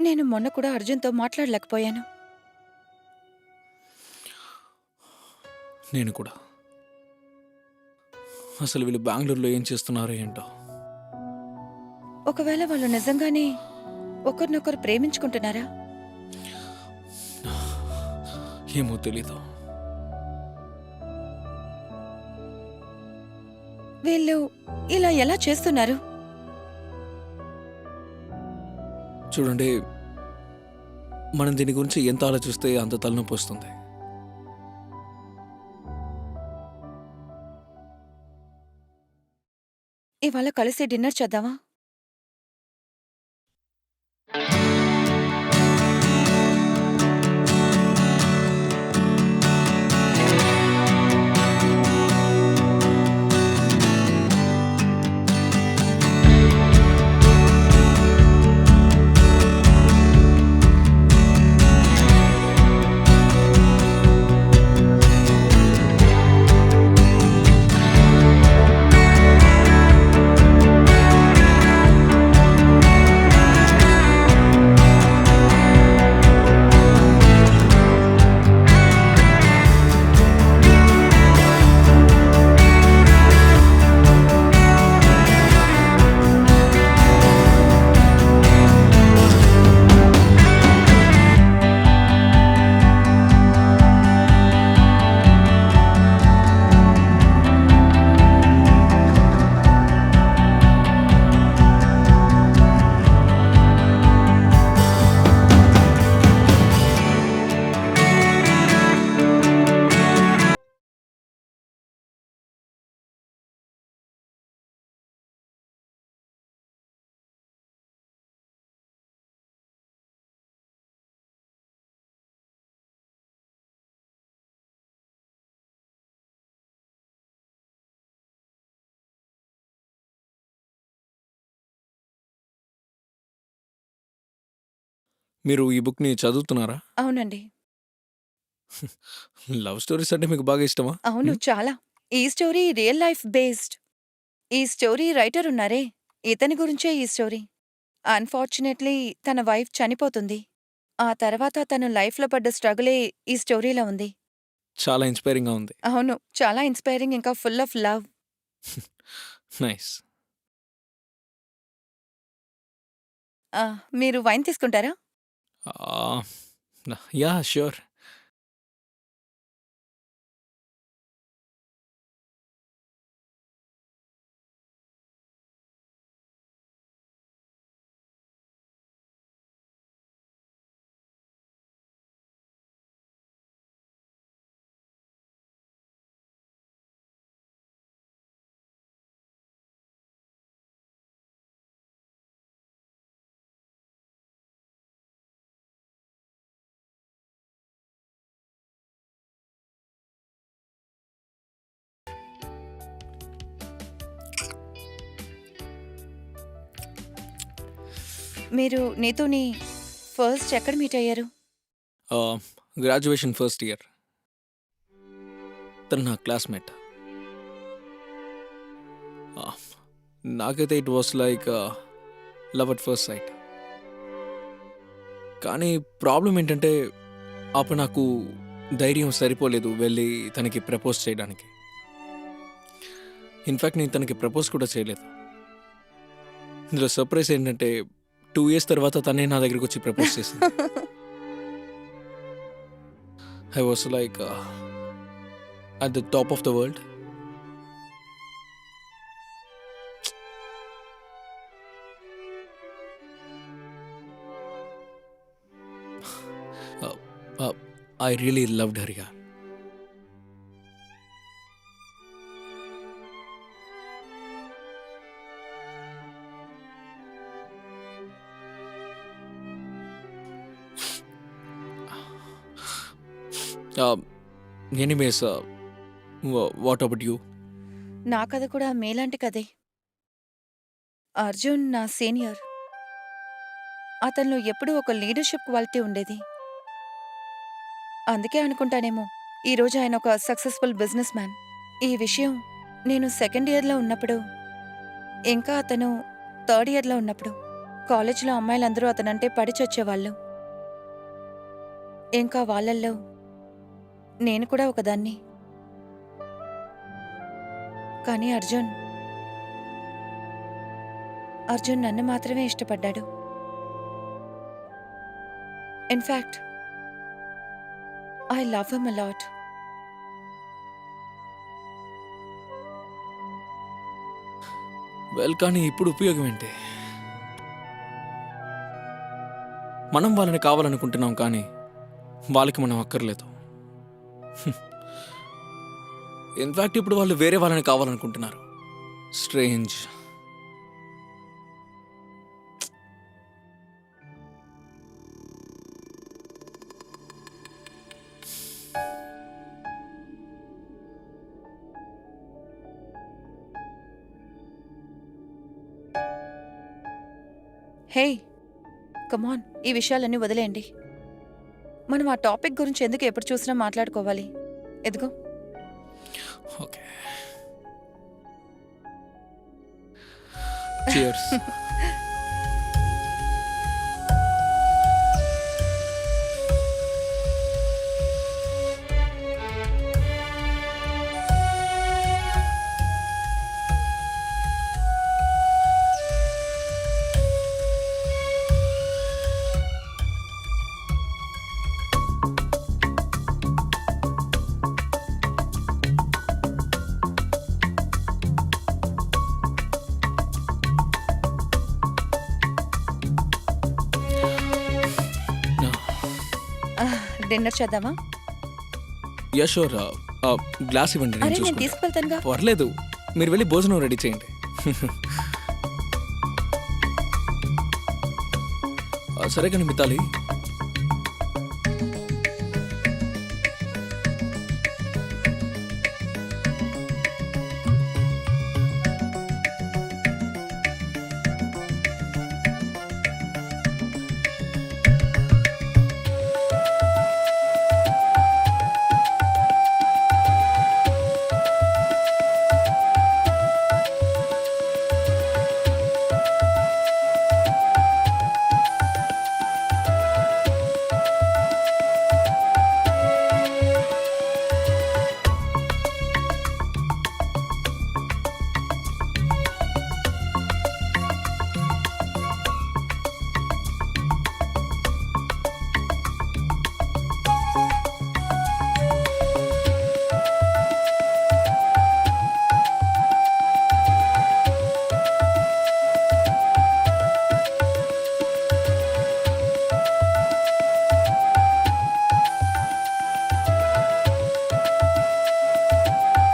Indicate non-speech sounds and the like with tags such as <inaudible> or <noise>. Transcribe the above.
నేను మొన్న కూడా అర్జున్తో మాట్లాడలేకపోయాను. నేను కూడా. అసలు వీళ్ళు బెంగళూరులో ఏం చేస్తున్నారో ఏంటో. ఒకవేళ వాళ్ళు నిజంగానే ఒకరినొకరు ప్రేమించుకుంటున్నారా? ఏమో తెలీదు. వీళ్ళు ఇలా ఎలా చేస్తున్నారు? చూడండి మనం దీని గురించి ఎంత ఆలోచిస్తే అంత తలనొప్పి వస్తుంది. ఇవాళ కలిసి డిన్నర్ చేద్దామా? మీరు ఈ బుక్ని చదువుతున్నారా? అవునండి. <laughs> లవ్ స్టోరీస్ అంటే మీకు బాగా ఇష్టమా? అవును. చాలా. ఈ స్టోరీ రియల్ లైఫ్ బేస్డ్. ఈ స్టోరీ రైటర్ ఉన్నారే. ఇతని గురించే ఈ స్టోరీ. అన్ఫార్చునేట్లీ తన వైఫ్ చనిపోతుంది. ఆ తర్వాత తను లైఫ్లో పడ్డ స్ట్రగులే ఈ స్టోరీలో ఉంది. చాలా ఇన్స్పైరింగ్గా ఉంది. అవును చాలా ఇన్స్పైరింగ్ ఇంకా ఫుల్ ఆఫ్ లవ్. <laughs> నైస్. మీరు వైన్ తీసుకుంటారా? యా ష్యూర్ మీరు నీతోని ఫస్ట్ ఎక్కడ మీట్ అయ్యారు? గ్రాడ్యుయేషన్ ఫస్ట్ ఇయర్ తను నా క్లాస్మేట్ నాకైతే it was like love at first sight కానీ ప్రాబ్లం ఏంటంటే అప్పుడు నాకు ధైర్యం సరిపోలేదు వెళ్ళి తనకి ప్రపోజ్ చేయడానికి. ఇన్ఫ్యాక్ట్ నేను తనకి ప్రపోజ్ కూడా చేయలేదు. ఇందులో సర్ప్రైజ్ ఏంటంటే టూ ఇయర్స్ తర్వాత తనే నా దగ్గరికి వచ్చి ప్రపోజ్ చేసింది I was like uh, at the top of the world. Uh, uh, I really anyways what about Uh, నా కథ కూడా మేలాంటి కదే అర్జున్ నా సీనియర్. అతనిలో ఎప్పుడూ ఒక లీడర్షిప్ క్వాలిటీ ఉండేది. అందుకే అనుకుంటానేమో ఈరోజు ఆయన ఒక సక్సెస్ఫుల్ బిజినెస్ మ్యాన్. ఈ విషయం నేను సెకండ్ ఇయర్లో ఉన్నప్పుడు ఇంకా అతను థర్డ్ ఇయర్లో ఉన్నప్పుడు కాలేజీలో అమ్మాయిలందరూ అతనంటే పడిచొచ్చేవాళ్ళు ఇంకా వాళ్ళల్లో నేను కూడా ఒకదాన్ని. కానీ అర్జున్ అర్జున్ నన్ను మాత్రమే ఇష్టపడ్డాడు. In fact I love hmm a lot well కానీ ఇప్పుడు ఉపయోగం ఏంటి? మనం వాళ్ళని కావాలనుకుంటున్నాం కానీ వాళ్ళకి మనం అక్కర్లేదు. <laughs> ఇన్ఫ్యాక్ట్ ఇప్పుడు వాళ్ళు వేరే వాళ్ళని కావాలనుకుంటున్నారు. స్ట్రేంజ్ హే కమాన్ ఈ విషయాలన్నీ వదిలేయండి. మనం ఆ టాపిక్ గురించి ఎందుకు ఎప్పుడు చూసినా మాట్లాడుకోవాలి? ఎదుగో. ఓకే. <laughs> డిన్నర్ చేద్దామా? యశోర్ గ్లాస్ ఇవ్వండి అరే నేను. తీసుకెళ్తానుగా. పర్లేదు. మీరు వెళ్ళి భోజనం రెడీ చేయండి. సరే కానీ మితాలి